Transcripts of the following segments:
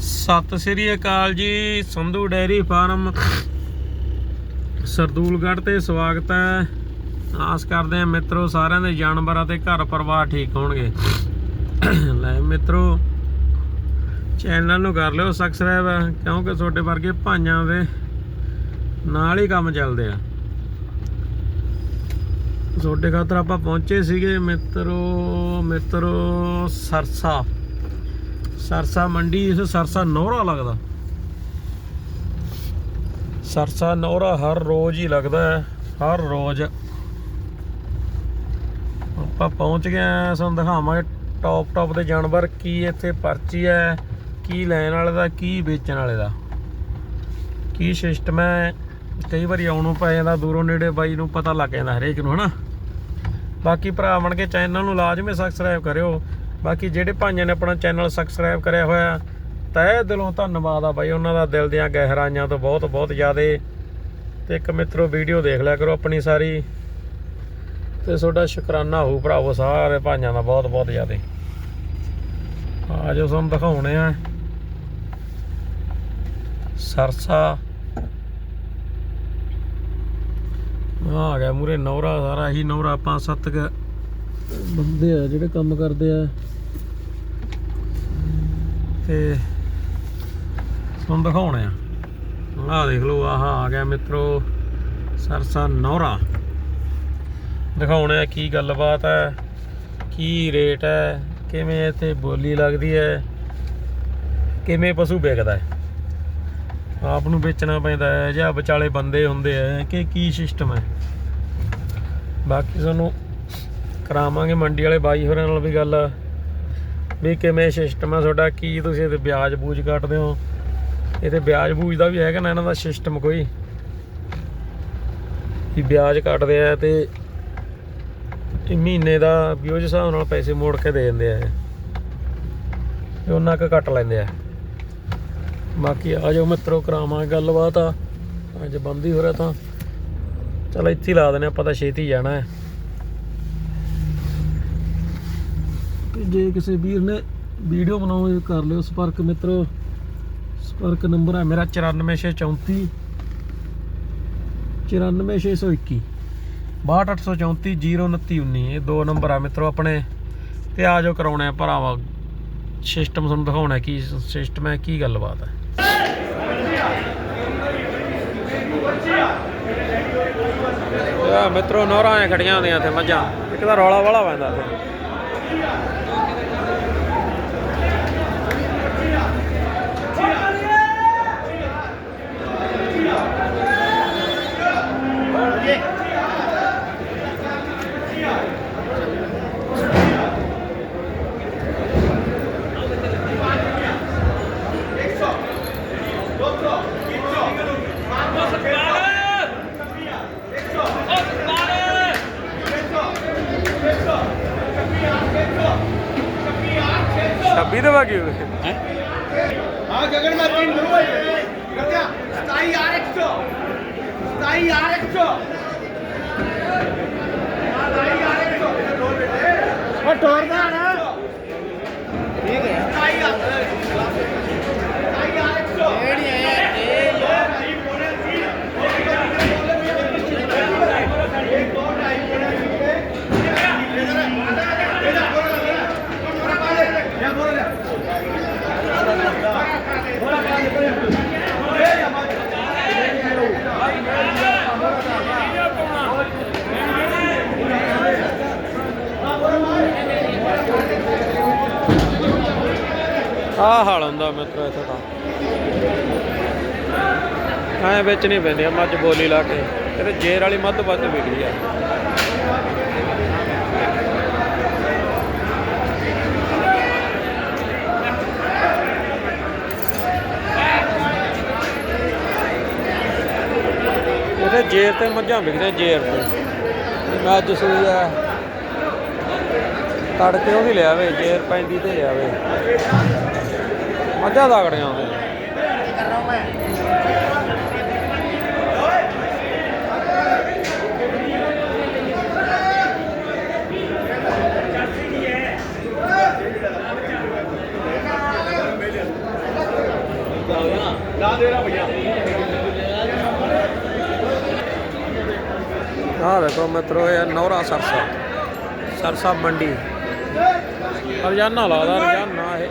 ਸਤਿ ਸ੍ਰੀ ਅਕਾਲ ਜੀ, Sandhu dairy farm, Sardulgarh ਤੇ ਸਵਾਗਤ ਹੈ। ਆਸ ਕਰਦੇ ਹਾਂ ਮਿੱਤਰੋ ਸਾਰਿਆਂ ਦੇ ਜਾਨਵਰਾਂ ਤੇ ਘਰ ਪਰਿਵਾਰ ਠੀਕ ਹੋਣਗੇ। ਲੈ ਮਿੱਤਰੋ, ਚੈਨਲ ਨੂੰ ਕਰ ਲਿਓ ਸਬਸਕ੍ਰਾਈਬ ਕਿਉਂਕਿ ਤੁਹਾਡੇ ਵਰਗੇ ਭਾਈਆਂ ਦੇ ਨਾਲ ਹੀ ਕੰਮ ਚੱਲਦੇ ਆ। ਤੁਹਾਡੇ ਖਾਤਰ ਆਪਾਂ ਪਹੁੰਚੇ ਸੀਗੇ ਮਿੱਤਰੋ ਮਿੱਤਰੋ ਸਰਸਾ। ਸਰਸਾ ਮੰਡੀ ਇਸ ਸਰਸਾ ਨੌਰਾ ਲੱਗਦਾ। ਸਰਸਾ ਨੌਰਾ ਹਰ ਰੋਜ਼ ਹੀ ਲੱਗਦਾ ਹੈ, ਹਰ ਰੋਜ਼। ਆਪਾਂ ਪਹੁੰਚ ਗਏ ਆ ਤੁਹਾਨੂੰ ਦਿਖਾਵਾਂਗੇ ਟੌਪ ਟੌਪ ਦੇ ਜਾਨਵਰ ਕੀ ਇੱਥੇ ਪਰਚੀ ਹੈ, ਕੀ ਲੈਣ ਵਾਲੇ ਦਾ, ਕੀ ਵੇਚਣ ਵਾਲੇ ਦਾ। ਕੀ ਸਿਸਟਮ ਹੈ, ਕਈ ਵਾਰੀ ਆਉਣੋਂ ਪੈ ਜਾਂਦਾ, ਦੂਰੋਂ ਨੇੜੇ ਬਾਈ ਨੂੰ ਪਤਾ ਲੱਗ ਜਾਂਦਾ ਹਰੇਕ ਨੂੰ, ਹਨਾ। ਬਾਕੀ ਭਰਾ ਬਣ ਕੇ ਚੈਨਲ ਨੂੰ ਲਾਜ਼ਮੀ ਸਬਸਕ੍ਰਾਈਬ ਕਰਿਓ। ਬਾਕੀ ਜਿਹੜੇ ਭਾਈਆਂ ਨੇ ਆਪਣਾ ਚੈਨਲ ਸਬਸਕ੍ਰਾਈਬ ਕਰਿਆ ਹੋਇਆ, ਤਹਿ ਦਿਲੋਂ ਧੰਨਵਾਦ ਆ ਬਾਈ, ਉਹਨਾਂ ਦਾ ਦਿਲ ਦੀਆਂ ਗਹਿਰਾਈਆਂ ਤੋਂ ਬਹੁਤ ਬਹੁਤ ਜ਼ਿਆਦਾ। ਤੇ ਇੱਕ ਮਿੱਤਰੋ ਵੀਡੀਓ ਦੇਖ ਲਿਆ ਕਰੋ ਆਪਣੀ ਸਾਰੀ। ਤੇ ਤੁਹਾਡਾ ਸ਼ੁਕਰਾਨਾ ਹੋਊ ਭਰਾਵੋ, ਸਾਰੇ ਭਾਈਆਂ ਦਾ ਬਹੁਤ ਬਹੁਤ ਜ਼ਿਆਦਾ। ਆ ਜੋ ਤੁਹਾਨੂੰ ਦਿਖਾਉਣੇ ਆ। ਸਰਸਾ। ਆ ਗਿਆ ਮੂਰੇ ਨੌਰਾ, ਸਾਰਾ ਹੀ ਨੌਰਾ ਆਪਾਂ ਸੱਤ ਬੰਦੇ ਆ ਜਿਹੜੇ ਕੰਮ ਕਰਦੇ ਆ। ਤੇ ਤੁਹਾਨੂੰ ਦਿਖਾਉਣੇ ਆ। ਆਹ ਦੇਖ ਲਓ, ਆਹ ਆ ਗਿਆ ਮਿੱਤਰੋ, ਸਰਸਾ ਨੌਰਾ। ਦਿਖਾਉਣੇ ਆ ਕੀ ਗੱਲਬਾਤ ਹੈ ਕੀ ਰੇਟ ਹੈ ਕਿਵੇਂ ਇੱਥੇ ਬੋਲੀ ਲੱਗਦੀ ਹੈ ਕਿਵੇਂ ਪਸ਼ੂ ਵਿਕਦਾ ਹੈ ਆਪ ਨੂੰ ਵੇਚਣਾ ਪੈਂਦਾ ਹੈ ਜਾਂ ਵਿਚਾਲੇ ਬੰਦੇ ਹੁੰਦੇ ਆ, ਕਿ ਕੀ ਸਿਸਟਮ ਹੈ ਬਾਕੀ ਤੁਹਾਨੂੰ ਕਰਾਵਾਂਗੇ ਮੰਡੀ ਵਾਲੇ ਬਾਈ ਹੋਰਾਂ ਨਾਲ ਵੀ ਗੱਲ। ਵੀ ਕਿਵੇਂ ਸਿਸਟਮ ਆ ਤੁਹਾਡਾ, ਕੀ ਤੁਸੀਂ ਇਹਦੇ ਵਿਆਜ ਬੂਜ ਕੱਟਦੇ ਹੋ? ਇਹਦੇ ਵਿਆਜ ਬੂਜ ਦਾ ਵੀ ਹੈਗਾ ਨਾ, ਇਹਨਾਂ ਦਾ ਸਿਸਟਮ ਕੋਈ। ਵੀ ਵਿਆਜ ਕੱਟਦੇ ਆ ਤੇ ਇਹ ਮਹੀਨੇ ਦਾ ਵੀ ਉਸ ਹਿਸਾਬ ਨਾਲ ਪੈਸੇ ਮੋੜ ਕੇ ਦੇ ਦਿੰਦੇ ਆ। ਇਹ। ਉਹਨਾਂ ਕੁ ਕੱਟ ਲੈਂਦੇ ਆ। ਬਾਕੀ ਆ ਜਾਓ ਮਿੱਤਰੋ, ਕਰਾਵਾਂਗੇ ਗੱਲਬਾਤ ਆ। ਅੱਜ ਬੰਦੀ ਹੋ ਰਿਹਾ ਤਾਂ। ਚਲ ਇੱਥੇ ਲਾ ਦਿੰਦੇ ਆਪਾਂ ਤਾਂ ਛੇਤੀ ਜਾਣਾ ਹੈ। ਤੇ ਜੇ ਕਿਸੇ ਵੀਰ ਨੇ ਵੀਡੀਓ ਬਣਾਉਣੀ ਕਰ ਲਿਓ, ਸੰਪਰਕ ਮਿੱਤਰ, ਸੰਪਰਕ ਨੰਬਰ ਹੈ ਮੇਰਾ 94634 94621 62834 ਇਹ ਦੋ ਨੰਬਰ ਆ ਮਿੱਤਰੋ ਆਪਣੇ, ਤੇ ਆ ਜੋ ਕਰਾਉਣੇ ਆ ਭਰਾਵਾ ਸਿਸਟਮ ਤੁਹਾਨੂੰ ਦਿਖਾਉਣਾ ਕੀ ਸਿਸਟਮ ਹੈ, ਕੀ ਗੱਲਬਾਤ ਹੈ। ਆ ਮਿੱਤਰੋ, ਨੌਰਾਂ ਖੜੀਆਂ ਹੁੰਦੀਆਂ ਇੱਥੇ ਮੱਝਾਂ, ਇੱਕ ਤਾਂ ਰੌਲਾ ਵਾਲਾ ਪੈਂਦਾ ਇੱਥੇ। Yeah. પીધો બાકી હા? ગગનમાં તીન ધ્રુવ ગગા સ્થાયી આરક્ષ છો સ્થાયી આરક્ષ છો સ્થાયી આરક્ષ છો ટોર ਆਹ ਹਾਲ ਹੁੰਦਾ ਮਿੱਤਰੋ ਇੱਥੇ ਤਾਂ। ਐ ਵਿੱਚ ਨਹੀਂ ਪੈਂਦੀ ਮੱਝ ਬੋਲੀ ਲਾ ਕੇ। ਇਹਦੇ ਜੇਰ ਵਾਲੀ ਮੱਧ ਵੱਧ ਵਿਕਦੀ ਆ। ਇਹਦੇ ਜੇਰ ਤੇ ਮੱਝਾਂ ਵਿਕਦੇ ਜੇਰ ਤੇ। ਮੈਂ ਅੱਜ ਸੂਈ ਆ। ਤੜਕੇ ਉਹਦੀ ਲਿਆਵੇ, ਜੇਰ ਪੈਂਦੀ ਤੇ ਲਿਆਵੇ। ਮੱਝਾਂ ਦਾਗੜੀਆਂ ਆਉਂਦੇ ਆਹ ਦੇਖੋ ਮਿੱਤਰੋ ਇਹ ਨੌਰਾ ਸਰਸਾ। ਸਰਸਾ ਮੰਡੀ। ਰੋਜ਼ਾਨਾ ਲਾਦਾ ਰੋਜ਼ਾਨਾ ਇਹ।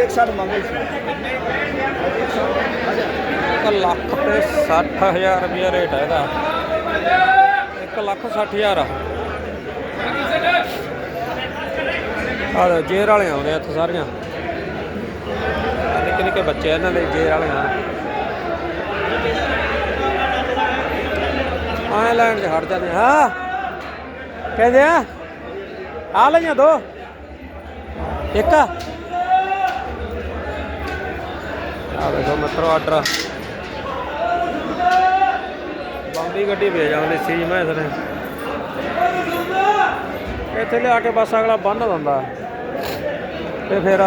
एक साथ मांगो ਇੱਕ ਲੱਖ ਤੇ 60000 ਰੁਪਇਆ ਰੇਟ ਹੈ ਇਹਦਾ 1 ਲੱਖ 60000 ਆ ਆਹ ਲਓ, ਜੇਰ ਵਾਲੇ ਆਉਂਦੇ ਆ ਇੱਥੇ ਸਾਰੀਆਂ ਆਹ ਨਿੱਕੇ ਨਿੱਕੇ ਬੱਚੇ ਆ ਇਹਨਾਂ ਦੇ ਜੇਰ ਵਾਲੇ ਆ ਆਏ ਲੈਣ ਚ ਹਟ ਜਾਂਦੇ ਆ। ਹਾਂ ਕਹਿੰਦੇ ਆ ਆ ਲਈਆਂ ਦੋ। ਇੱਕ। ਆ ਆ ਵੇਖੋ ਮਿੱਤਰੋ ਆਰਡਰ। ਬੰਬੀ ਗੱਡੀ ਭੇਜ ਸੀ ਮੈਂ ਇਸ ਇੱਥੇ ਲਿਆ ਕੇ ਬਸ ਅਗਲਾ ਬੰਨ ਦਿੰਦਾ। ਤੇ ਫਿਰ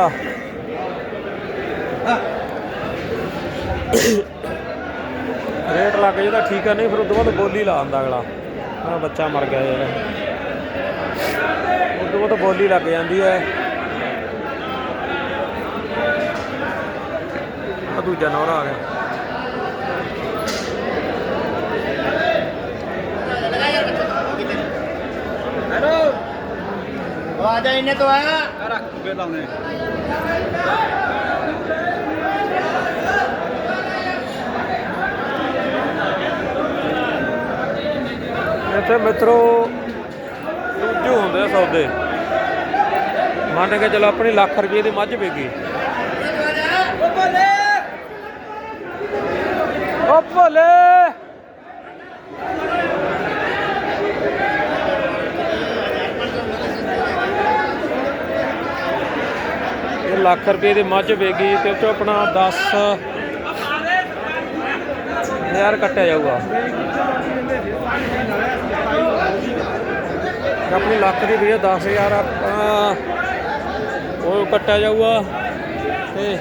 ਰੇਟ ਲੱਗ ਜਾਂਦਾ ਠੀਕ ਆ, ਨਹੀਂ ਫਿਰ ਉਦੋਂ ਬਾਅਦ ਬੋਲੀ ਲਾ ਦਿੰਦਾ ਅਗਲਾ। ਆ ਬੱਚਾ ਮਰ ਗਿਆ ਯਾਰ ਵੱਧ ਤੋਂ ਵੱਧ ਬੋਲੀ ਲੱਗ ਜਾਂਦੀ ਹੈ। ਆ ਦੂਜਾ ਨੌਰਾ ਆ ਗਿਆ। ਹੈਲੋ। ਆ ਜਾ ਇਹਨੇ ਤੋਂ ਆਇਆ ਰੱਖ ਕੇ ਲਾਉਣੇ ਇੱਥੇ ਮਿੱਤਰੋ ਦੂਜੂ ਹੁੰਦੇ ਆ ਸੌਦੇ। ਮੰਨ ਕੇ ਚਲੋ ਆਪਣੀ ਲੱਖ ਰੁਪਏ ਦੀ ਮੱਝ ਵੇਗੀ ਓ ਭੋਲੇ! ਇਹ ਲੱਖ ਰੁਪਏ ਦੀ ਮੱਝ ਵੇਗੀ ਤੇ ਉਹ ਆਪਣਾ 10 ਹਜ਼ਾਰ ਕੱਟਿਆ ਜਾਊਗਾ ਤੇ ਆਪਣੀ ਲੱਖ ਦੀ ਵੀਡੀਓ 10000 ਆਪਣਾ ਉਹ ਕੱਟਿਆ ਜਾਊਗਾ ਤੇ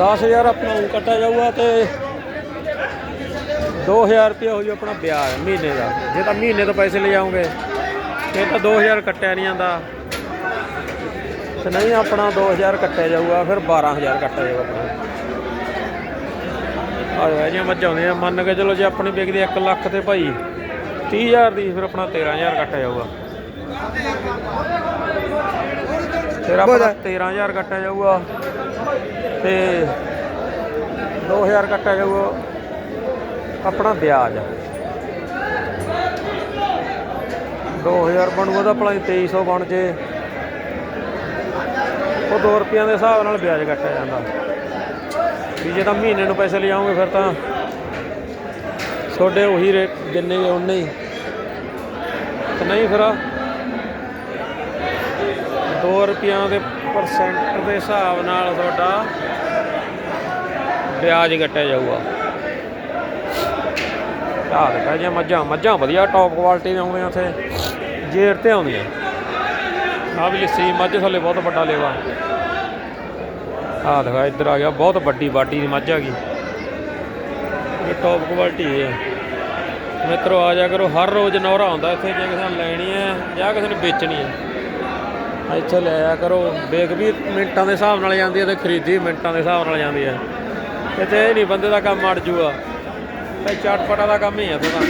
ਦਸ ਹਜ਼ਾਰ ਆਪਣਾ ਉਹ ਕੱਟਿਆ ਜਾਊਗਾ ਤੇ 2000 ਰੁਪਏ ਹੋ ਜੂ ਆਪਣਾ ਵਿਆਜ ਮਹੀਨੇ ਦਾ। ਜੇ ਤਾਂ ਮਹੀਨੇ ਤੋਂ ਪੈਸੇ ਲੈ ਜਾਓਗੇ ਫਿਰ ਤਾਂ 2000 ਕੱਟਿਆ ਨਹੀਂ ਜਾਂਦਾ। ਤੇ ਨਹੀਂ ਆਪਣਾ 2000 ਕੱਟਿਆ ਜਾਊਗਾ ਫਿਰ 12000 ਕੱਟਿਆ ਜਾਊਗਾ ਆਪਣਾ। ਆ ਜੀ ਮੱਝਾਂ ਆਉਂਦੀਆਂ ਮੰਨ ਕੇ ਚਲੋ ਜੇ ਆਪਣੀ ਵਿਕਦੀ 1 ਲੱਖ ਤੇ ਭਾਈ 30000 ਦੀ ਫਿਰ ਆਪਣਾ 13000 ਕੱਟਿਆ ਜਾਊਗਾ। ਫਿਰ ਆਪਣਾ 13000 ਕੱਟਿਆ ਜਾਊਗਾ। ਤੇ 2000 ਕੱਟਿਆ ਜਾਊਗਾ ਆਪਣਾ ਵਿਆਜ। 2000 ਬਣੂਗਾ ਤਾਂ ਭਲਾ 2300 ਬਣ ਜੇ। ਉਹ 2 ਰੁਪਈਆ ਦੇ ਹਿਸਾਬ ਨਾਲ ਵਿਆਜ ਕੱਟਿਆ ਜਾਂਦਾ। ਵੀ ਜੇ ਤਾਂ ਮਹੀਨੇ ਨੂੰ ਪੈਸੇ ਲਿਆਉਂਗੇ ਫਿਰ ਤਾਂ ਤੁਹਾਡੇ ਉਹੀ ਰੇਟ ਜਿੰਨੇ ਹੀ ਉਨੇ ਹੀ। ਤੇ ਨਹੀਂ ਫਿਰ 2 ਰੁਪਈਆਂ ਦੇ ਪਰਸੈਂਟ ਦੇ ਹਿਸਾਬ ਨਾਲ ਤੁਹਾਡਾ ਵਿਆਜ ਕੱਟਿਆ ਜਾਊਗਾ। ਆਹ ਦੇਖਾ ਜੀ, ਮੱਝਾਂ ਮੱਝਾਂ ਵਧੀਆ ਟੌਪ ਕੁਆਲਿਟੀ ਦੇ ਆਉਂਦੇ ਉੱਥੇ ਜੇਰ ਤੇ ਆਉਂਦੀਆਂ। ਆ ਵੀ ਲੱਸੀ, ਮੱਝ ਥੱਲੇ ਬਹੁਤ ਵੱਡਾ ਲੇਵਾ। ਆਹ ਦੇਖਾ, ਇੱਧਰ ਆ ਗਿਆ, ਬਹੁਤ ਵੱਡੀ ਬਾਡੀ ਦੀ ਮੱਝ ਆ ਗਈ। ਇਹ ਟੌਪ ਕੁਆਲਿਟੀ ਹੈ। ਮਿੱਤਰੋ, ਆ ਜਾ ਕਰੋ, ਹਰ ਰੋਜ਼ ਨੌਰਾ ਆਉਂਦਾ ਇੱਥੇ, ਜੇ ਕਿਸੇ ਨੇ ਲੈਣੀ ਹੈ ਜਾਂ ਕਿਸੇ ਨੇ ਵੇਚਣੀ ਹੈ। ਇੱਥੇ ਲੈ ਆਇਆ ਕਰੋ। ਵੇਖ ਵੀ ਮਿੰਟਾਂ ਦੇ ਹਿਸਾਬ ਨਾਲ ਜਾਂਦੀ ਹੈ ਤੇ ਖਰੀਦੀ ਵੀ ਮਿੰਟਾਂ ਦੇ ਹਿਸਾਬ ਨਾਲ ਜਾਂਦੀ ਹੈ। ਇੱਥੇ ਇਹ ਨਹੀਂ ਬੰਦੇ ਦਾ ਕੰਮ ਅੜ ਜੂਗਾ। ਤੇ ਚਟਪਟਾ ਦਾ ਕੰਮ ਹੀ ਹੈ ਇੱਥੇ ਤਾਂ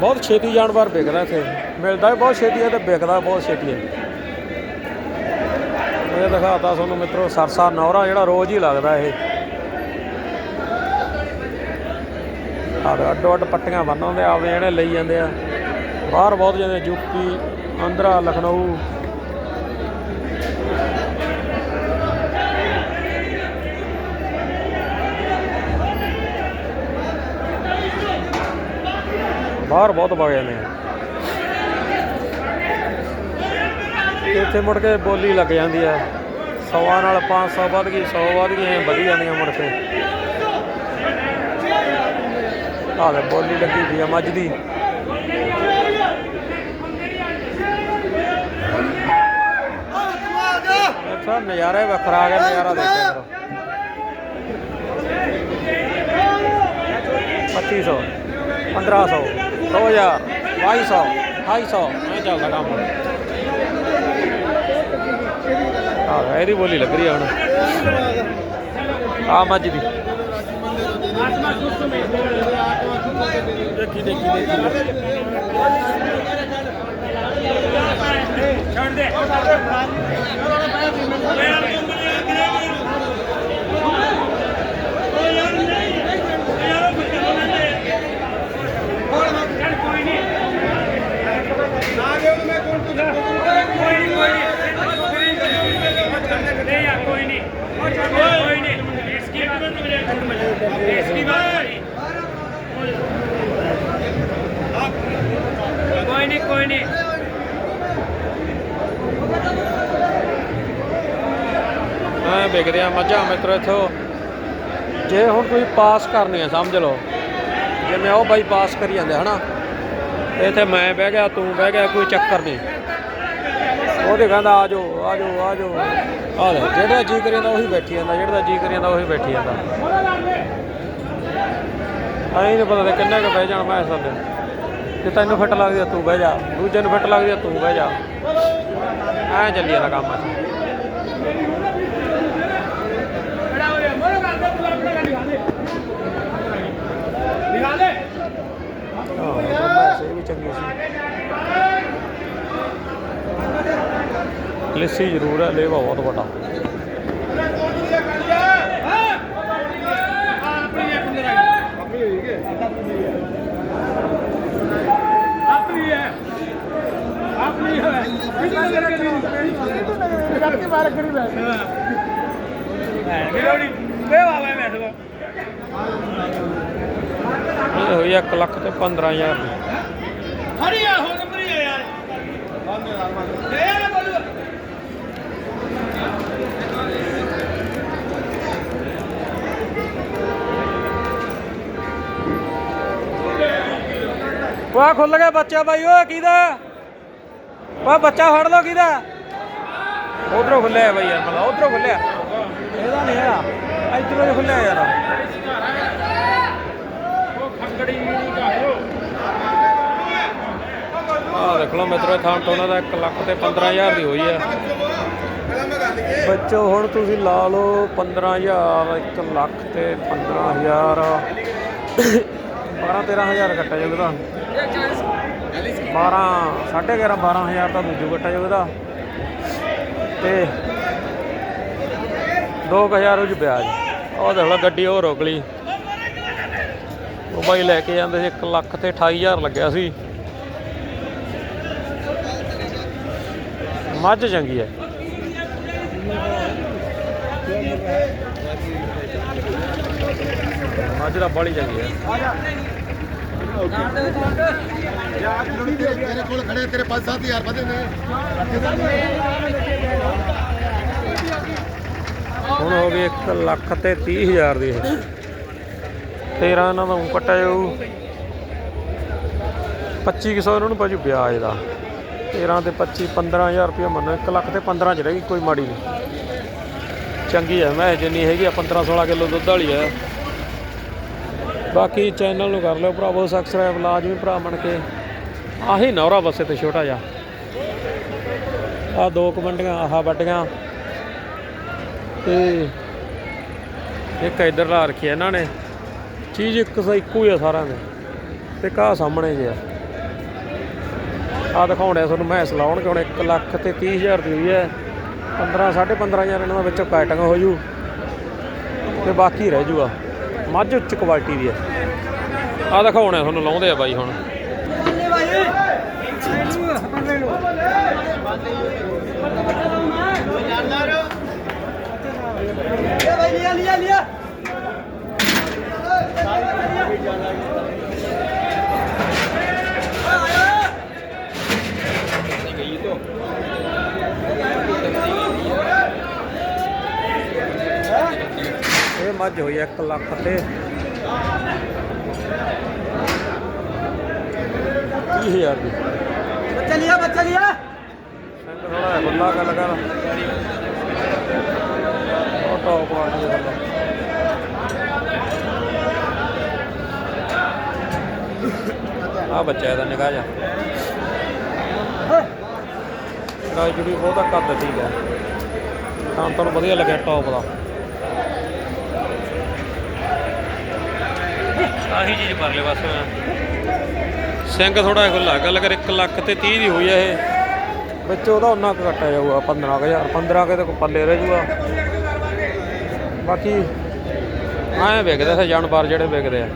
ਬਹੁਤ ਛੇਤੀ ਜਾਨਵਰ ਵਿਕਦਾ ਇੱਥੇ। ਮਿਲਦਾ ਵੀ ਬਹੁਤ ਛੇਤੀ ਹੈ ਤੇ ਵਿਕਦਾ ਬਹੁਤ ਛੇਤੀ ਹੈ। ਇਹ ਦਿਖਾਤਾ ਤੁਹਾਨੂੰ ਮਿੱਤਰੋ, ਸਰਸਾ ਨੌਰਾ ਜਿਹੜਾ ਰੋਜ਼ ਹੀ ਲੱਗਦਾ ਇਹ। ਆਹ ਅੱਡੋ ਅੱਡ ਪੱਟੀਆਂ ਬੰਨ ਬੰਨਾਉਂਦੇ ਆਪਦੇ ਜਿਹੜੇ ਲਈ ਜਾਂਦੇ ਆ। ਬਾਹਰ ਬਹੁਤ ਜਾਂਦੇ ਯੂਪੀ ਆਂਧਰਾ, ਲਖਨਊ। ਬਾਹਰ ਬਹੁਤ ਵਗ ਜਾਂਦੇ ਆ। ਇੱਥੇ ਮੁੜ ਕੇ ਬੋਲੀ ਲੱਗ ਜਾਂਦੀ ਹੈ ਸੌਆਂ ਨਾਲ 500 ਵੱਧ ਗਈ 100 ਵੱਧ ਗਈ ਐਂ ਵਧੀ ਜਾਂਦੀਆਂ ਮੁੜ ਕੇ। ਆਹ ਬੋਲੀ ਲੱਗੀ ਵੀ ਆ ਮੱਝ ਦੀ। ਅੱਛਾ ਨਜ਼ਾਰਾ ਹੀ ਵੱਖਰਾ ਆ ਗਿਆ ਨਜ਼ਾਰਾ ਦੇਖਿਆ ਕਰੋ। 2500 1500 2000 2200 250 ਐਂ ਚੱਲਦਾ ਕੰਮ। ਆਹ ਇਹਦੀ ਬੋਲੀ ਲੱਗ ਰਹੀ ਆ ਹੁਣ। ਆ ਮੱਝ ਦੀ। ਦੇਖੀ ਦੇਖੀ ਦੇਖੀ। ਛੱਡ ਦੇ ਕੋਈ ਨਹੀਂ ਕੋਈ ਨਹੀਂ ਵਿਕਦੀਆਂ ਮੱਝਾਂ ਮਿੱਤਰੋ ਇੱਥੋਂ ਜੇ ਹੁਣ ਕੋਈ ਪਾਸ ਕਰਨੀ ਆ, ਸਮਝ ਲਓ। ਜਿਵੇਂ ਉਹ ਬਾਈ ਪਾਸ ਕਰੀ ਜਾਂਦੇ ਹਨਾ? ਇੱਥੇ ਮੈਂ ਬਹਿ ਗਿਆ, ਤੂੰ ਬਹਿ ਗਿਆ, ਕੋਈ ਚੱਕਰ ਨਹੀਂ। ਉਹਦੇ ਕਹਿੰਦਾ, ਆ ਜਾਓ ਆ ਜਾਓ ਆ ਜਾਓ। ਆ ਲੈ, ਜਿਹੜਾ ਜੀ ਕਰੀ ਜਾਂਦਾ, ਉਹੀ ਬੈਠੀ ਜਾਂਦਾ। ਜਿਹੜਾ ਜੀ ਕਰੀ ਜਾਂਦਾ, ਉਹੀ ਬੈਠੀ ਜਾਂਦਾ। ਐਂ ਨਹੀਂ ਪਤਾ ਕਿੰਨਾ ਕੁ ਬਹਿ ਜਾਣਾ ਮੈਂ ਸਾਡੇ ਜੇ ਤੈਨੂੰ ਫਿੱਟ ਲੱਗਦੀ ਤੂੰ ਬਹਿ ਜਾ। ਦੂਜੇ ਨੂੰ ਫਿੱਟ ਲੱਗਦੀ ਤੂੰ ਬਹਿ ਜਾ। ਐ ਚੱਲੀ ਜਾਂਦਾ ਕੰਮ ਅੱਜ ਹਾਂ ਸੇ ਵੀ ਚੰਗੀ ਸੀ ਲੱਸੀ ਜ਼ਰੂਰ ਹੈ, ਲੇਵਾ ਬਹੁਤ ਵੱਡਾ। ਆਪਣੀ ਹੈ ਆਪਣੀ ਹੈ। ਕਰਕੇ ਬਾਹਰ ਕਰੀ ਬੈਠ ਹੈ ਲੋੜੀ ਵੇ ਵਾਲੇ ਮੈਂ ਸੋ ਇਹ ਹੋਈ 1 ਲੱਖ ਤੇ 15000 ਦੀ। ਹਰੀਆ ਹੋ ਨੰਬਰੀ ਹੈ ਯਾਰ ਦੇ ਯਾਰ। ਬੋਲੂ ਵਾਹ ਖੁੱਲ ਗਿਆ ਬੱਚਾ ਬਾਈ ਓਏ ਕਿਹਦਾ? ਵਾਹ ਬੱਚਾ ਫੜ ਲਓ ਕਿਹਦਾ? ਉਧਰੋਂ ਖੁੱਲਿਆ ਬਾਈ ਯਾਰ ਮਤਲਬ ਉਧਰੋਂ ਖੁੱਲਿਆ ਇਹਦਾ ਨਹੀਂ ਹੈਗਾ। ਇਧਰੋਂ ਖੁੱਲਿਆ ਯਾਰ। ਉਹ ਦੇਖ ਲਓ ਮਿੱਤਰੋ ਥਾਂ ਤੋਂ ਦਾ 1 ਲੱਖ ਤੇ 15000 ਦੀ ਹੋਈ ਹੈ ਬੱਚੋ, ਹੁਣ ਤੁਸੀਂ ਲਾ ਲਓ 15000 1 ਲੱਖ ਤੇ 15000 12 13000 ਕੱਟਿਆ ਜਾਊਗਾ 12 11.5 12000 ਦਾ ਦੂਜੂ ਕੱਟਿਆ ਜਾਊਗਾ ਤੇ। 2000 ਉਹ ਚ ਵਿਆਜ ਉਹ ਦੇਖ ਲਓ, ਗੱਡੀ ਉਹ ਰੋਕ ਲਈ। ਉਹ ਬਾਈ ਲੈ ਕੇ ਜਾਂਦੇ ਸੀ 1 ਲੱਖ ਤੇ 28000 ਲੱਗਿਆ ਸੀ। ਮੱਝ ਚੰਗੀ ਹੈ। ਮੱਝ ਦਾ ਬੜੀ ਚੰਗੀ ਹੈ। ਤੇਰੇ ਕੋਲ ਖੜੇ ਤੇਰੇ 5-7000 ਵਧੇ ਨੇ। ਹੁਣ ਹੋ ਗਈ 1 ਲੱਖ ਤੇ 30000 ਦੀ 13 ਇਹਨਾਂ ਦਾ ਊਂ ਕੱਟਿਆ ਜਾਊ। 2500 ਇਹਨਾਂ ਨੂੰ ਭਾਜੀ ਵਿਆਜ ਦਾ। 13 ਤੇ 25 15000 ਰੁਪਏ ਮੰਨੋ 1 ਲੱਖ ਤੇ 15 ਚ ਰਹੀ, ਕੋਈ ਮਾੜੀ ਨਹੀਂ। ਚੰਗੀ ਹੈ ਮੈਂ ਜਿੰਨੀ ਹੈਗੀ ਆ 15 16 ਕਿਲੋ ਦੁੱਧ ਵਾਲੀ ਹੈ ਬਾਕੀ ਚੈਨਲ ਨੂੰ ਕਰ ਲਿਓ ਭਰਾਵੋ ਸਬਸਕ੍ਰਾਈਬ ਲਾਜ਼ਮੀ ਭਰਾ ਬਣ ਕੇ। ਆਹੀ ਨੌਰਾ ਬਸੇ ਤੇ ਛੋਟਾ ਜਿਹਾ। ਆ ਦੋ ਕਮੰਡੀਆਂ ਆਹ ਵੱਡੀਆਂ। ਤੇ ਇੱਕ ਇੱਧਰ ਲਾ ਰੱਖੀ ਹੈ ਇਹਨਾਂ ਨੇ। ਚੀਜ਼ ਇੱਕ ਸਾ ਇੱਕੋ ਆ ਸਾਰਿਆਂ ਦੇ। ਤੇ ਕਾ ਸਾਹਮਣੇ ਜੇ ਆ। ਆ ਦਿਖਾਉਣਿਆ ਤੁਹਾਨੂੰ, ਮੈਂ ਸਲਾਉਣ ਕਿ ਹੁਣ 1 ਲੱਖ ਤੇ ਹਜ਼ਾਰ ਦੀ ਹੋਈ ਹੈ 15 15.5000 ਇਹਨਾਂ ਦਾ ਵਿੱਚੋਂ ਕਟਿੰਗ ਹੋ ਜੂ। ਤੇ ਬਾਕੀ ਰਹਿ ਜੂਗਾ। ਮੱਝ ਉੱਚ ਕੁਆਲਿਟੀ ਦੀ ਹੈ ਆ ਦਿਖਾਉਣਿਆ ਤੁਹਾਨੂੰ, ਲਾਉਂਦੇ ਆ ਬਾਈ ਹੁਣ। ਲਿਆ ਲਿਆ ਲਿਆ। એ મજ હોય એક કલાક ખતે ये है अभी बच्चा लिया बच्चा लिया थोड़ा है बल्ला का लगा ना ऑटो ऑपरेटर ਆ ਬੱਚਾ ਇਹਦਾ ਨਿਗਾਹ ਜਾ। ਗਾਇ ਜਿਹੜੀ ਬਹੁਤਾ ਕੱਦ ਠੀਕ ਹੈ ਤਾਂ ਤੁਹਾਨੂੰ ਵਧੀਆ ਲੱਗਿਆ ਟੌਪ ਦਾ। ਆਹੀ ਚੀਜ਼ ਕਰ ਲੈ ਬਸ। ਸਿੰਘ ਥੋੜਾ ਜਿਹਾ ਖੁੱਲਾ ਗੱਲ ਕਰ 1 ਲੱਖ ਤੇ 30 ਦੀ ਹੋਈ ਹੈ ਇਹ। ਵਿੱਚ ਉਹਦਾ ਉਹਨਾਂ ਕੁ ਕੱਟਿਆ ਜਾਊਗਾ 15000 15 ਕੇ ਤੇ ਕੋ ਪੱਲੇ ਰਹਿ ਜਾਊਗਾ ਬਾਕੀ ਐਂ ਵਿਕਦੇ ਸੇ ਜਾਨਵਰ ਜਿਹੜੇ ਵਿਕਦੇ ਆ।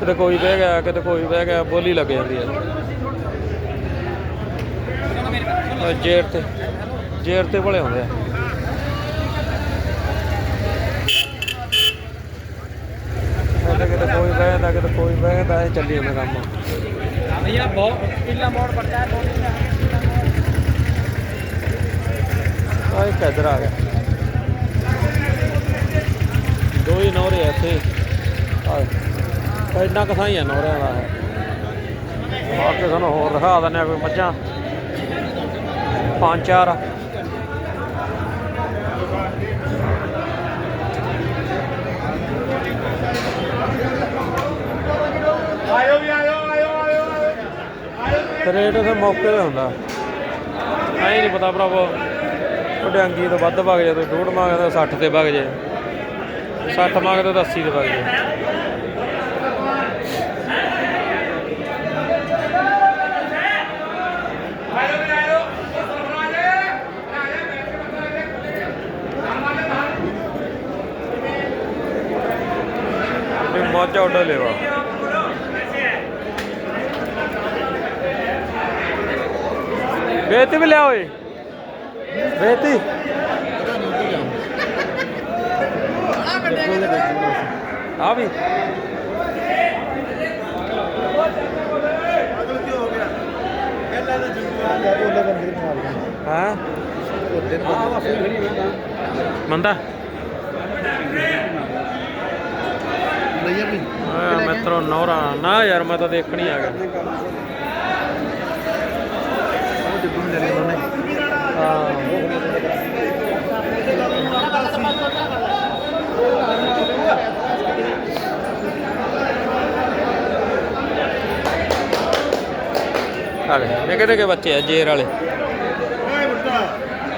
ਕਿਤੇ ਕੋਈ ਬਹਿ ਗਿਆ ਕਿਤੇ ਕੋਈ ਬਹਿ ਗਿਆ ਬੋਲੀ ਲੱਗ ਜਾਂਦੀ ਹੈ। ਜੇਰ ਤੇ ਜੇਰ ਤੇ ਭਲੇ ਹੁੰਦੇ ਆ। ਕਿਤੇ ਕੋਈ ਬਹਿ ਬਹਿਦਾ ਕਿਤੇ ਕੋਈ ਬਹਿਦਾ ਇਹ ਚੱਲੀ ਜਾਂਦਾ ਕੰਮ। ਭਈਆ ਬਹੁਤ ਕਿੱਲਾ ਮੋੜ ਪੜਦਾ ਹੈ ਆਏ ਕਦਰ ਆ ਗਿਆ। ਦੋ ਹੀ ਨੌਰੇ ਇੱਥੇ। ਆਏ ਇੰਨਾ ਕਥਾ ਹੀ ਆ ਨੌਰਿਆਂ ਦਾ। ਬਾਕੀ ਤੁਹਾਨੂੰ ਹੋਰ ਦਿਖਾ ਦਿੰਦੇ ਆ ਕੋਈ ਮੱਝਾਂ। ਪੰਜ ਚਾਰ। ਰੇਟ ਤੇ ਮੌਕੇ ਤੇ ਹੁੰਦਾ। ਐ ਨਹੀਂ ਪਤਾ ਭਰਾਵੋ। ਤੁਹਾਡੇ ਅੰਗੀ ਤੋਂ ਵੱਧ ਵਗ ਜਾਏ ਤੇ 1.5 ਮੰਗਦਾ 60 ਤੇ ਵਗ ਜਾਏ 60 ਮੰਗਦਾ ਤਾਂ 80 ਤੇ ਵਗ ਜਾਏ ਤੇ ਮੱਝ ਆਰਡਰ ਲੈਵਾ ਵੇਚ ਵੀ ਲਿਆ ਓਏ। ਆ ਹਾਂ? ਮੰਦਾ ਆ ਮਿੱਤਰੋ ਨੌਰਾ ਨਾ ਯਾਰ, ਮੈਂ ਤਾਂ ਦੇਖਣੀ ਆ ਗਿਆ। ਆਲੇ ਨਿੱਕੇ ਨਿੱਕੇ ਬੱਚੇ ਆ, ਜੇਰ ਵਾਲੇ?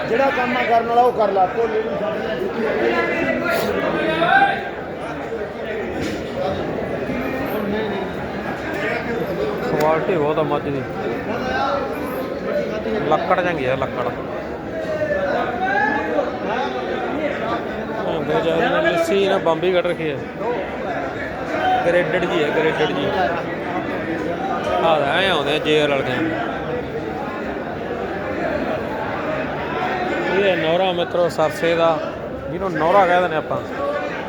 ਜਿਹੜਾ ਕੰਮ ਕਰਨ ਵਾਲਾ ਉਹ ਕਰ ਲਾ, ਭੋਲੇ ਨੂੰ ਛੱਡ ਕੁਆਲਿਟੀ ਬਹੁਤ ਆ ਮੱਝ ਦੀ। ਲੱਕੜ ਚੰਗੀ ਆ, ਲੱਕੜ। ਹੁੰਦੇ ਜਾ ਲੱਸੀ ਨਾ ਬੰਬੀ ਕੱਢ ਰੱਖੀ ਹੈ ਗ੍ਰੇਡਡ ਜੀ ਹੈ ਗ੍ਰੇਡਡ ਜੀ। ਆ ਐ ਆਉਂਦੇ ਆ ਜੇਰ ਵਾਲੇ ਇਹ ਨੌਰਾ ਮਿੱਤਰੋ, ਸਰਸੇ ਦਾ, ਜਿਹਨੂੰ ਨੌਰਾ ਕਹਿ ਦਿੰਦੇ ਆਪਾਂ।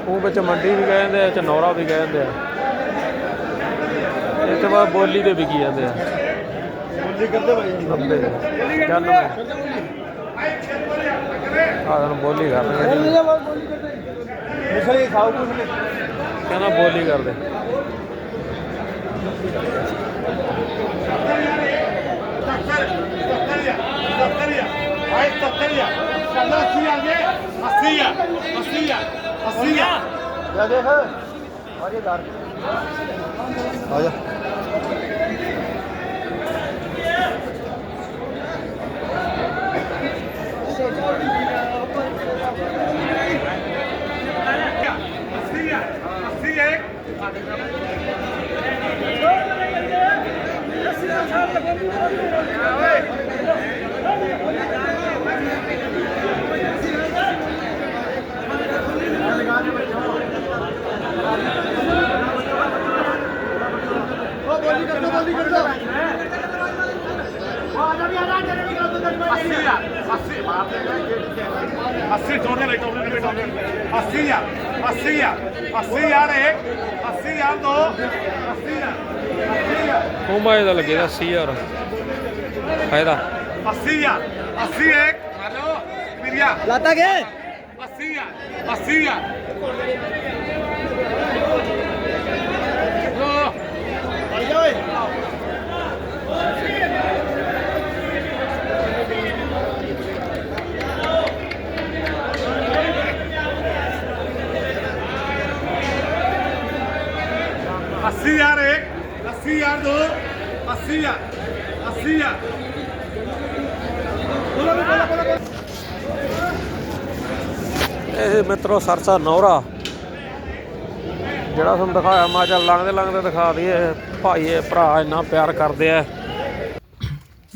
ਉਹ ਵਿੱਚ ਮੰਡੀ ਵੀ ਕਹਿ ਦਿੰਦੇ ਆ ਚ ਨੌਰਾ ਵੀ ਕਹਿ ਦਿੰਦੇ ਆ। ਤੋਂ ਬਾਅਦ ਬੋਲੀ ਤੇ ਵਿਕੀ ਜਾਂਦੇ ਆ। ਬੋਲੀ ਕਰਦੇ ਭਾਈ 90 91 ਆ ਤੁਹਾਨੂੰ ਬੋਲੀ ਕਰਦੇ ਮਿਸਲੀ ਖਾਓ ਕੁਝ ਨਹੀਂ। ਕਹਿੰਦਾ ਬੋਲੀ ਕਰਦੇ। ਆ ਜਾ। pasillo Así es. Mira. ¿La ataque? Pasilla. Pasilla. Así, Arek. Así, Ardo. ਇਹ ਮਿੱਤਰੋ ਸਰਸਾ ਨੌਰਾ। ਜਿਹੜਾ ਤੁਹਾਨੂੰ ਦਿਖਾਇਆ, ਮਾ ਚੱਲ ਲੰਘਦੇ ਲੰਘਦੇ ਦਿਖਾ ਦਈਏ। ਭਾਈ ਇਹ ਭਰਾ ਇੰਨਾ ਪਿਆਰ ਕਰਦੇ ਆ।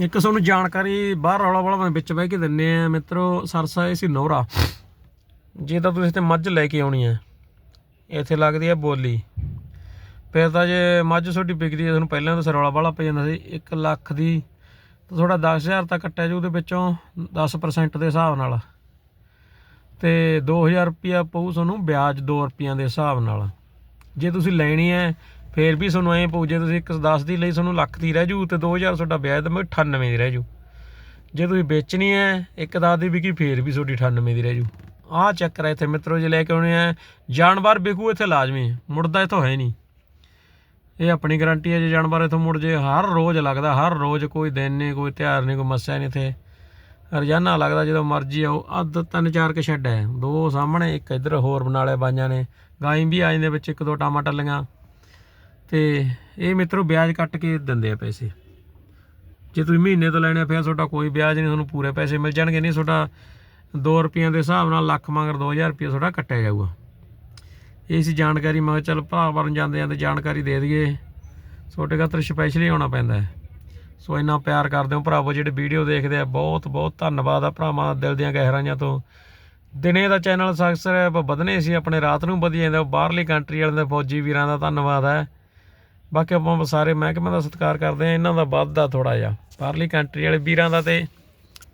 ਇੱਕ ਤੁਹਾਨੂੰ ਜਾਣਕਾਰੀ ਬਾਹਰ ਰੌਲਾ ਵਾਲਾ ਵਿੱਚ ਬਹਿ ਕੇ ਦਿੰਨੇ ਆ, ਮਿੱਤਰੋ ਸਰਸਾ ਇਹ ਸੀ ਨੌਰਾ। ਜੇ ਤਾਂ ਤੁਸੀਂ ਤੇ ਮੱਝ ਲੈ ਕੇ ਆਉਣੀ ਹੈ। ਇੱਥੇ ਲੱਗਦੀ ਹੈ ਬੋਲੀ। ਫਿਰ ਤਾਂ ਜੇ ਮੱਝ ਤੁਹਾਡੀ ਵਿਕਦੀ ਹੈ, ਤੁਹਾਨੂੰ ਪਹਿਲਾਂ ਤਾਂ ਰੌਲਾ ਵਾਲਾ ਪੈ ਜਾਂਦਾ ਸੀ। 1 ਲੱਖ ਦੀ ਤਾਂ ਥੋੜਾ 10000 ਤਾਂ ਕੱਟਿਆ ਜੂ ਉਹਦੇ ਵਿੱਚੋਂ 10% ਦੇ ਹਿਸਾਬ ਨਾਲ। ਤੇ 2000 ਰੁਪਿਆ ਪਊ ਤੁਹਾਨੂੰ ਵਿਆਜ 2 ਰੁਪਈਆਂ ਦੇ ਹਿਸਾਬ ਨਾਲ। ਜੇ ਤੁਸੀਂ ਲੈਣੀ ਹੈ, ਫੇਰ ਵੀ ਤੁਹਾਨੂੰ ਐਂ ਪਊ, ਜੇ ਤੁਸੀਂ ਇੱਕ 10 ਦੀ ਲਈ ਤੁਹਾਨੂੰ ਲੱਖ ਦੀ ਰਹਿ ਜੂ ਤੇ 2000 ਤੁਹਾਡਾ ਵਿਆਜ ਤਾਂ 98 ਦੀ ਰਹਿ ਜੂ ਜੇ ਤੁਸੀਂ ਵੇਚਣੀ ਹੈ, ਇੱਕ 10 ਦੀ ਵਿਕੀ, ਫੇਰ ਵੀ ਤੁਹਾਡੀ 98 ਦੀ ਰਹਿ ਜੂ ਆਹ ਚੱਕਰ ਹੈ ਇੱਥੇ ਮਿੱਤਰੋ, ਜੇ ਲੈ ਕੇ ਆਉਣੇ ਆ ਜਾਨਵਰ ਵਿਕੂ ਇੱਥੇ ਲਾਜ਼ਮੀ, ਮੁੜਦਾ ਇੱਥੋਂ ਹੈ ਨਹੀਂ। ਇਹ ਆਪਣੀ ਗਾਰੰਟੀ ਹੈ ਜੇ ਜਾਨਵਰ ਇੱਥੋਂ ਮੁੜ ਜੇ ਹਰ ਰੋਜ਼ ਲੱਗਦਾ ਹਰ ਰੋਜ਼ ਕੋਈ ਦਿਨ ਨਹੀਂ ਕੋਈ ਤਿਉਹਾਰ ਨਹੀਂ ਕੋਈ ਮੱਸਿਆ ਨਹੀਂ ਇੱਥੇ। ਰੋਜ਼ਾਨਾ ਲੱਗਦਾ ਜਦੋਂ ਮਰਜ਼ੀ ਆਓ ਅੱਧ ਤਿੰਨ ਚਾਰ ਕੇ ਸ਼ੈੱਡ ਹੈ। ਦੋ ਸਾਹਮਣੇ ਇੱਕ ਇੱਧਰ ਹੋਰ ਬਣਾ ਲਿਆ ਬਾਈਆਂ ਨੇ। ਗਾਈ ਵੀ ਆ ਜਾਂਦੇ ਵਿੱਚ ਇੱਕ ਦੋ ਟਾਮਾ ਟੱਲੀਆਂ। ਤੇ ਇਹ ਮਿੱਤਰੋ ਵਿਆਜ ਕੱਟ ਕੇ ਦਿੰਦੇ ਆ ਪੈਸੇ। ਜੇ ਤੁਸੀਂ ਮਹੀਨੇ ਤੋਂ ਲੈਣੇ ਆ, ਫਿਰ ਤੁਹਾਡਾ ਕੋਈ ਵਿਆਜ ਨਹੀਂ ਤੁਹਾਨੂੰ ਪੂਰੇ ਪੈਸੇ ਮਿਲ ਜਾਣਗੇ। ਨਹੀਂ ਤੁਹਾਡਾ 2 ਰੁਪਈਆਂ ਦੇ ਹਿਸਾਬ ਨਾਲ ਲੱਖ ਮਗਰ 2000 ਰੁਪਈਆ ਤੁਹਾਡਾ ਕੱਟਿਆ ਜਾਊਗਾ। ਇਹ ਸੀ ਜਾਣਕਾਰੀ ਮੈਂ ਕਿਹਾ ਚੱਲ ਭਰਾ ਵਰਨ ਜਾਂਦੇ ਜਾਂਦੇ ਜਾਣਕਾਰੀ ਦੇ ਦਈਏ। ਤੁਹਾਡੇ ਖਾਤਰ ਸਪੈਸ਼ਲੀ ਆਉਣਾ ਪੈਂਦਾ ਹੈ। ਸੋ ਇੰਨਾ ਪਿਆਰ ਕਰਦੇ ਹੋ ਭਰਾਵੋ, ਜਿਹੜੇ ਵੀਡੀਓ ਦੇਖਦੇ ਆ, ਬਹੁਤ ਬਹੁਤ ਧੰਨਵਾਦ ਆ ਭਰਾਵਾਂ ਦਿਲ ਦੀਆਂ ਗਹਿਰਾਈਆਂ ਤੋਂ। ਦਿਨੇ ਦਾ ਚੈਨਲ ਸਬਸਕ੍ਰਾਈਬ ਵਧਨੇ ਸੀ, ਆਪਣੇ ਰਾਤ ਨੂੰ ਵਧੀਆ ਜਾਂਦਾ ਬਾਹਰਲੀ ਕੰਟਰੀ ਵਾਲਿਆਂ ਦੇ ਫੌਜੀ ਵੀਰਾਂ ਦਾ ਧੰਨਵਾਦ ਹੈ। ਬਾਕੀ ਆਪਾਂ ਸਾਰੇ ਮਹਿਕਮੇ ਦਾ ਸਤਿਕਾਰ ਕਰਦੇ ਆ ਇਹਨਾਂ ਦਾ ਵੱਧਦਾ ਥੋੜਾ ਜਿਹਾ। ਬਾਹਰਲੀ ਕੰਟਰੀ ਵਾਲੇ ਵੀਰਾਂ ਦਾ ਤੇ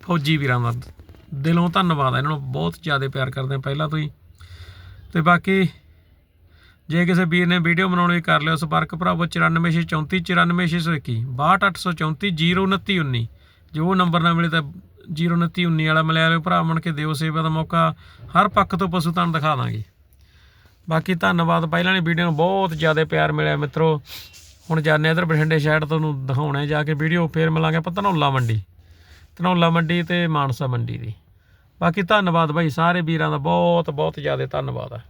ਫੌਜੀ ਵੀਰਾਂ ਦਾ ਦਿਲੋਂ ਧੰਨਵਾਦ ਹੈ, ਇਹਨਾਂ ਨੂੰ ਬਹੁਤ ਜ਼ਿਆਦਾ ਪਿਆਰ ਕਰਦੇ ਆ ਪਹਿਲਾਂ ਤੋਂ ਹੀ। ਤੇ ਬਾਕੀ ਜੇ ਕਿਸੇ ਵੀਰ ਨੇ ਵੀਡੀਓ ਬਣਾਉਣੀ ਕਰ ਲਿਓ, ਸੰਪਰਕ ਭਰਾਵੋ 9434 94621 62834 ਜੇ ਉਹ ਨੰਬਰ ਨਾ ਮਿਲੇ ਤਾਂ 02919 ਵਾਲਾ ਮਿਲਿਆ ਲਿਓ ਭਰਾ ਬਣ ਕੇ ਦਿਓ ਸੇਵਾ ਦਾ ਮੌਕਾ। ਹਰ ਪੱਖ ਤੋਂ ਪਸ਼ੂ ਤੁਹਾਨੂੰ ਦਿਖਾ ਦਾਂਗੇ। ਬਾਕੀ ਧੰਨਵਾਦ। ਪਹਿਲਾਂ ਵਾਲੀ ਵੀਡੀਓ ਨੂੰ ਬਹੁਤ ਜ਼ਿਆਦਾ ਪਿਆਰ ਮਿਲਿਆ ਮਿੱਤਰੋ। ਹੁਣ ਜਾਂਦੇ ਇਧਰ ਬਠਿੰਡੇ ਸ਼ਹਿਰ ਤੁਹਾਨੂੰ ਦਿਖਾਉਣਾ ਜਾ ਕੇ ਵੀਡੀਓ, ਫੇਰ ਮਿਲਾਂਗੇ ਆਪਾਂ ਧਨੌਲਾ ਮੰਡੀ। ਧਨੌਲਾ ਮੰਡੀ ਤੇ ਮਾਨਸਾ ਮੰਡੀ ਦੀ। ਬਾਕੀ ਧੰਨਵਾਦ ਭਾਈ ਸਾਰੇ ਵੀਰਾਂ ਦਾ ਬਹੁਤ ਬਹੁਤ ਜ਼ਿਆਦਾ ਧੰਨਵਾਦ ਹੈ